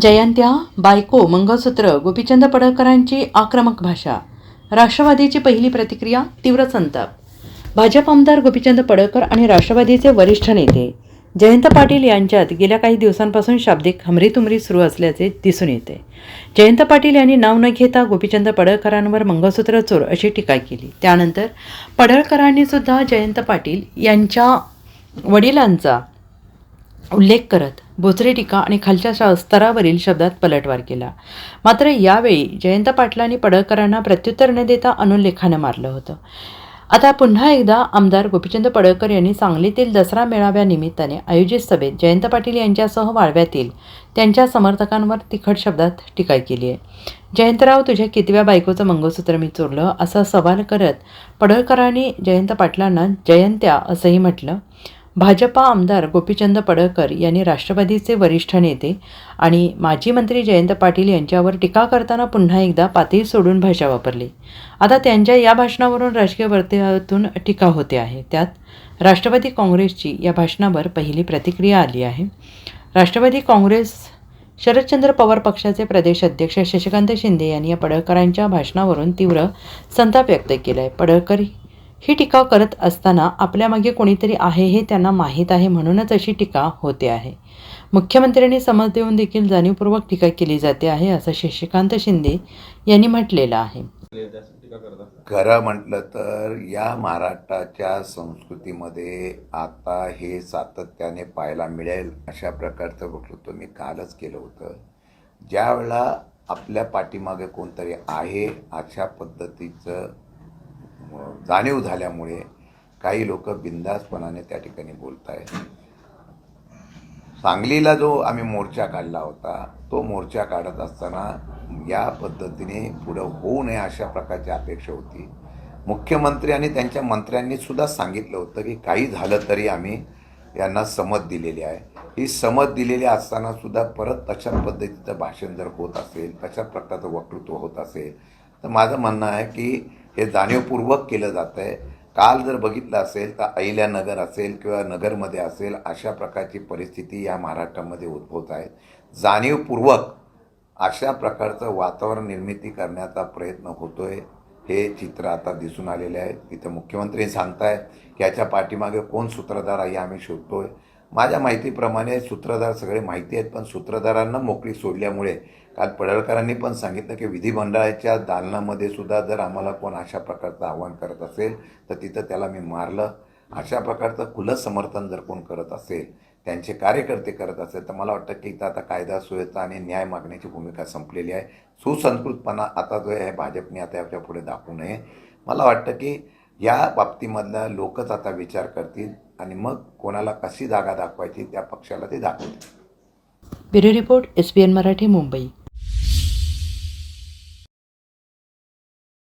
जयंत्या बायको मंगळसूत्र गोपीचंद पडळकरांची आक्रमक भाषा. राष्ट्रवादीची पहिली प्रतिक्रिया तीव्र संताप. भाजप आमदार गोपीचंद पडळकर आणि राष्ट्रवादीचे वरिष्ठ नेते जयंत पाटील यांच्यात गेल्या काही दिवसांपासून शाब्दिक हमरीतुमरी सुरू असल्याचे दिसून येते. जयंत पाटील यांनी नाव न घेता गोपीचंद पडळकरांवर मंगळसूत्र चोर अशी टीका केली. त्यानंतर पडळकरांनी सुद्धा जयंत पाटील यांच्या वडिलांचा उल्लेख करत बोचरे टीका आणि खालच्या स्तरावरील शब्दात पलटवार केला. मात्र यावेळी जयंत पाटलांनी पडळकरांना प्रत्युत्तर न देता अनुल्लेखानं मारलं होतं. आता पुन्हा एकदा आमदार गोपीचंद पडळकर यांनी सांगलीतील दसरा मेळाव्यानिमित्ताने आयोजित सभेत जयंत पाटील यांच्यासह वाळव्यातील त्यांच्या समर्थकांवर तिखट शब्दात टीका केली आहे. जयंतराव तुझ्या कितव्या बायकोचं मंगळसूत्र मी चोरलं असा सवाल करत पडळकरांनी जयंत पाटलांना जयंत्या असंही म्हटलं. भाजपा आमदार गोपीचंद पडळकर यांनी राष्ट्रवादीचे वरिष्ठ नेते आणि माजी मंत्री जयंत पाटील यांच्यावर टीका करताना पुन्हा एकदा पातळी सोडून भाषा वापरली. आता त्यांच्या या भाषणावरून राजकीय वर्तुळातून टीका होते आहे. त्यात राष्ट्रवादी काँग्रेसची या भाषणावर पहिली प्रतिक्रिया आली आहे. राष्ट्रवादी काँग्रेस शरदचंद्र पवार पक्षाचे प्रदेश अध्यक्ष शशिकांत शिंदे यांनी या पडळकरांच्या भाषणावरून तीव्र संताप व्यक्त केला आहे पडळकर ही टीका करत असताना आपल्यामागे कोणीतरी आहे हे त्यांना माहीत आहे म्हणूनच अशी टीका होते आहे. मुख्यमंत्र्यांनी समज देऊन देखील जाणीवपूर्वक टीका केली जाते आहे असं शशिकांत शिंदे यांनी म्हटलेलं आहे. खरं म्हटलं तर या महाराष्ट्राच्या संस्कृतीमध्ये आता हे सातत्याने पाहायला मिळेल अशा प्रकारचं वक्तृत्व मी कालच केलं होतं. ज्यावेळेला आपल्या पाठीमागे कोणतरी आहे अशा पद्धतीचं जाणीव झाल्यामुळे काही लोक बिंदासपणाने त्या ठिकाणी बोलत आहेत सांगलीला जो आम्ही मोर्चा काढला होता तो मोर्चा काढत असताना या पद्धतीने पुढं होऊ नये अशा प्रकारची अपेक्षा होती. मुख्यमंत्री आणि त्यांच्या मंत्र्यांनी सुद्धा सांगितलं होतं की काही झालं तरी आम्ही यांना समत दिलेली आहे. ही समत दिलेली असताना सुद्धा परत तशा पद्धतीचं भाषण जर होत असेल तशा प्रकारचं वक्तृत्व होत असेल तर माझं म्हणणं आहे की हे जाणीवपूर्वक केलं जातं आहे काल जर बघितलं असेल तर अहिल्यानगर असेल किंवा नगरमध्ये असेल अशा प्रकारची परिस्थिती या महाराष्ट्रामध्ये उद्भवत आहे. जाणीवपूर्वक अशा प्रकारचं वातावरण निर्मिती करण्याचा प्रयत्न होतो आहे हे चित्र आता दिसून आलेले आहे. तिथं मुख्यमंत्री सांगताय की याच्या पाठीमागे कोण सूत्रधार आहे हे आम्ही आहे माझ्या माहितीप्रमाणे सूत्रधार सगळे माहिती आहेत पण सूत्रधारांना मोकळी सोडल्यामुळे काल पडळकरांनी पण सांगितलं की विधिमंडळाच्या दालनामध्ये सुद्धा जर आम्हाला कोण अशा प्रकारचं आव्हान करत असेल तर तिथं त्याला मी मारलं. अशा प्रकारचं खुलं समर्थन जर कोण करत असेल त्यांचे कार्यकर्ते करत असेल तर मला वाटतं की इथं आता कायदा सुव्यवस्था आणि न्याय मागण्याची भूमिका संपलेली आहे. सुसंस्कृतपणा आता जो आहे भाजपने आता याच्यापुढे दाखवू नये. मला वाटतं की या बाबतीमधला लोकच आता विचार करतील. आणि मग कोणाला कशी जागा दाखवायची त्या पक्षाला ते दाखवते bureau report S P N Marathi Mumbai.